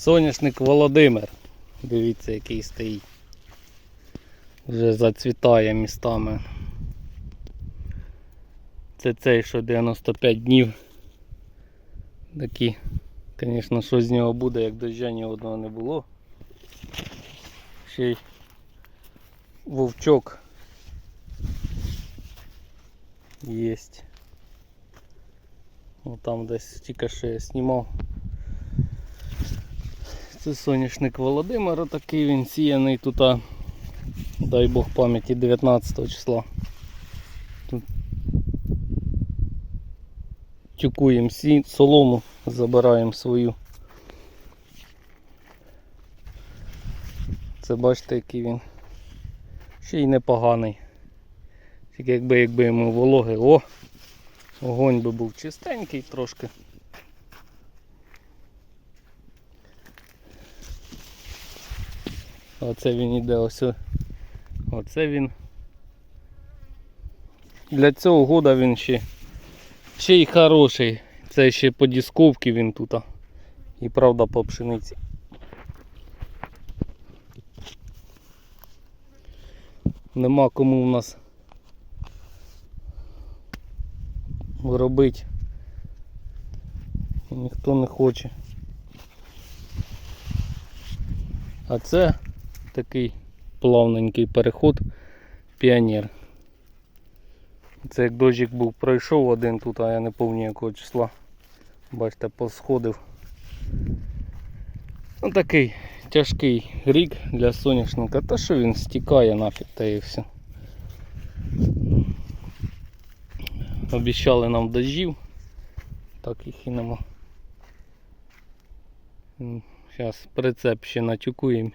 Соняшник Володимир. Дивіться, який стоїть. Вже зацвітає містами. Це цей, що 95 днів. Такі, звісно, що з нього буде, як дождя ні одного не було. Ще й вовчок єсть. О, там десь тільки що я знімав. Це соняшник Володимира такий, він сіяний тут, дай Бог пам'яті 19 числа. Тут тюкуємо сі, солому, забираємо свою. Це бачите, який він. Ще й непоганий. Тільки якби якби йому вологи, о! Огонь би був чистенький трошки. Оце він іде ось. Оце він. Для цього года він ще, ще й хороший. Це ще по дісковці він тут. І правда по пшениці. Нема кому в нас робити. Ніхто не хоче. А це такий плавненький переход піонер. Це як дощик був пройшов один тут, а я не пам'ятаю якого числа. Бачите, посходив. Ну такий тяжкий рік для соняшника. Та що він стікає нафіг та і все. Обіщали нам дождів, так їх і нема. Зараз прицеп ще натюкуємо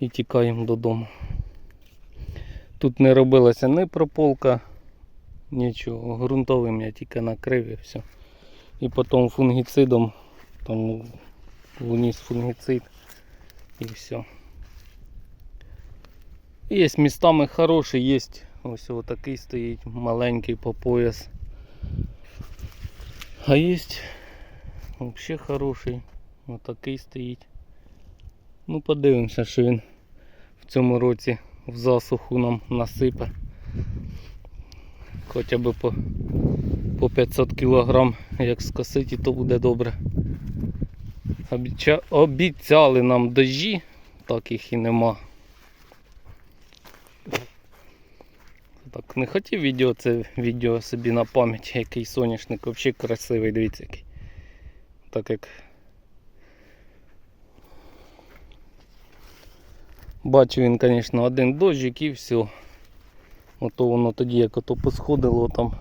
і тікаємо додому. Тут не робилася ні прополка, нічого. Грунтовим я тільки накрив і все. І потім фунгіцидом, там вніс фунгіцид і все. Є містами хороший, є ось отакий стоїть, маленький по пояс. А є взагалі хороший, отакий стоїть. Ну подивимося, що він в цьому році в засуху нам насипе. Хоча б по, по 500 кг, як скосить, і то буде добре. Обіцяли нам дожі, так їх і нема. Так, не хотів відео, це відео собі на пам'ять, який соняшник взагалі красивий, дивіться який. Так як Бачу він, звісно, один дощик і все. Ото воно тоді як ото посходило там.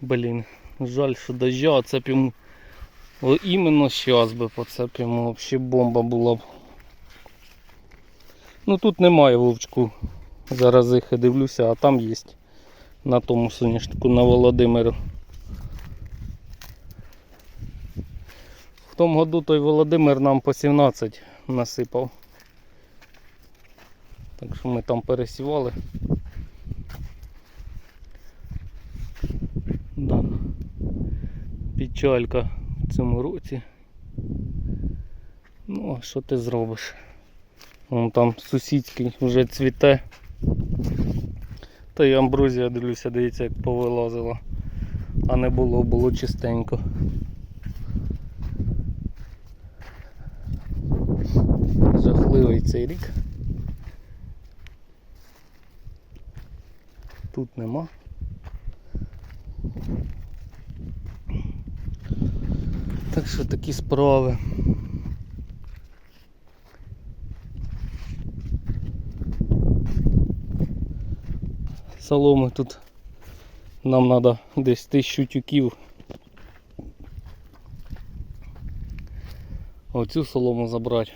Блін, жаль, що дождя, а це йому іменно зараз би по це б йому взагалі бомба була б. Ну тут немає вовчку. Зараз їх дивлюся, а там є. На тому соняшнику на Володимиру. В тому году той Володимир нам по 17 насипав. Так що ми там пересівали. Да. Печалька в цьому році. Ну, а що ти зробиш? Вон там сусідський вже цвіте. Та й амброзія, дивлюся, дивіться, як повилазила. А не було, було чистенько. Жахливий цей рік. Тут нема. Так що такі справи. Соломи тут нам треба десь тисячу тюків. Оцю солому забрати.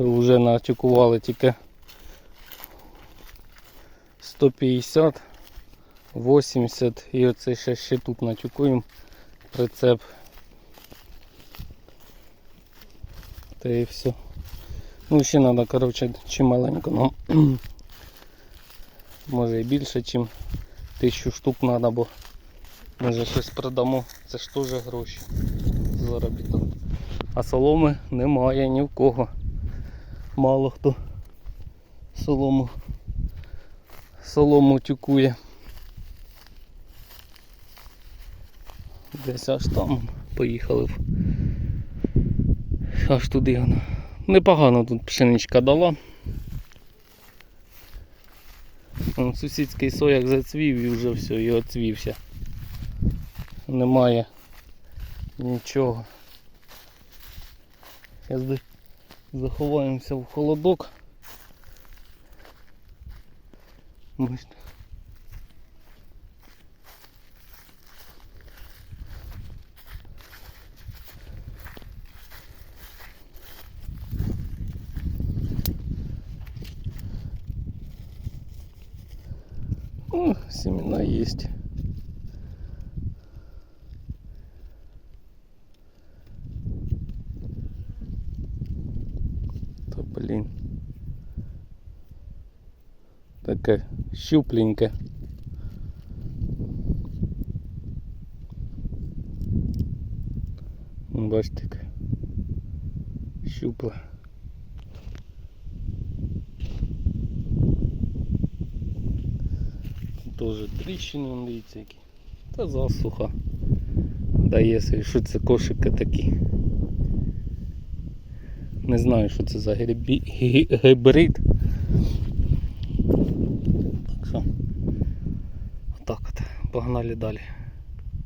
Вже натюкували тільки 150, 80 і оце ще, ще тут натюкуємо прицеп. Та і все. Ну ще треба, коротше, чималенько, ну може і більше, чим тисячу штук треба, бо Може щось продамо, це ж теж гроші. Заробіток. А соломи немає ні в кого. Мало хто солому солому тюкує. Десь аж там поїхали. Аж туди вона. Непогано тут пшеничка дала. Вон Сусідський сояк зацвів і вже все, і оцвівся. Немає нічого. Зараз заховаємося в холодок. Бачите. Семена есть. Да блин. Такая щупленькая. Вон, Бачите, яка щупла. Тоже тріщини, вон, дивіться які. Та засуха. Дає собі, що це кошики такі. Не знаю, що це за грибі... гі- гібрид. Так що, отак от. Погнали далі.